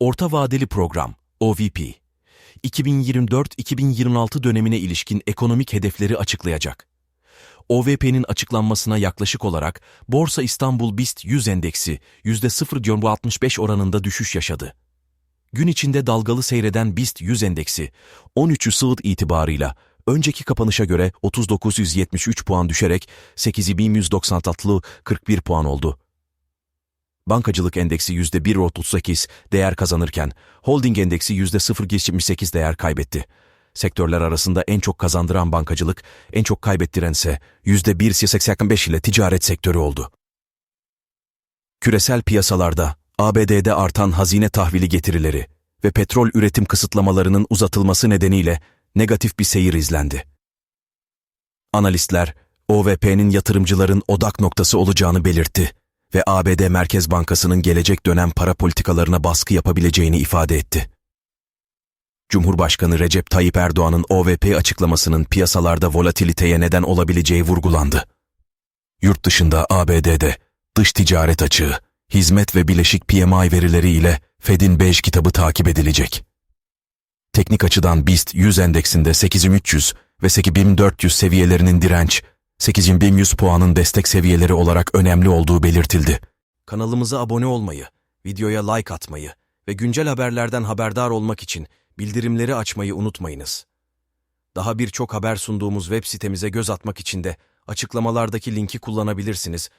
Orta Vadeli Program, OVP, 2024-2026 dönemine ilişkin ekonomik hedefleri açıklayacak. OVP'nin açıklanmasına yaklaşık olarak Borsa İstanbul BIST 100 endeksi %0,65 oranında düşüş yaşadı. Gün içinde dalgalı seyreden BIST 100 endeksi 13 Sığıt itibarıyla önceki kapanışa göre 3973 puan düşerek 8196 41 puan oldu. Bankacılık endeksi %1.38 değer kazanırken holding endeksi %0.28 değer kaybetti. Sektörler arasında en çok kazandıran bankacılık, en çok kaybettirense %1.85 ile ticaret sektörü oldu. Küresel piyasalarda ABD'de artan hazine tahvili getirileri ve petrol üretim kısıtlamalarının uzatılması nedeniyle negatif bir seyir izlendi. Analistler, OVP'nin yatırımcıların odak noktası olacağını belirtti ve ABD Merkez Bankası'nın gelecek dönem para politikalarına baskı yapabileceğini ifade etti. Cumhurbaşkanı Recep Tayyip Erdoğan'ın OVP açıklamasının piyasalarda volatiliteye neden olabileceği vurgulandı. Yurt dışında ABD'de dış ticaret açığı, hizmet ve bileşik PMI verileri ile Fed'in 5 kitabı takip edilecek. Teknik açıdan BIST 100 endeksinde 8300 ve 8400 seviyelerinin direnç, 8100 puanın destek seviyeleri olarak önemli olduğu belirtildi. Kanalımıza abone olmayı, videoya like atmayı ve güncel haberlerden haberdar olmak için bildirimleri açmayı unutmayınız. Daha birçok haber sunduğumuz web sitemize göz atmak için de açıklamalardaki linki kullanabilirsiniz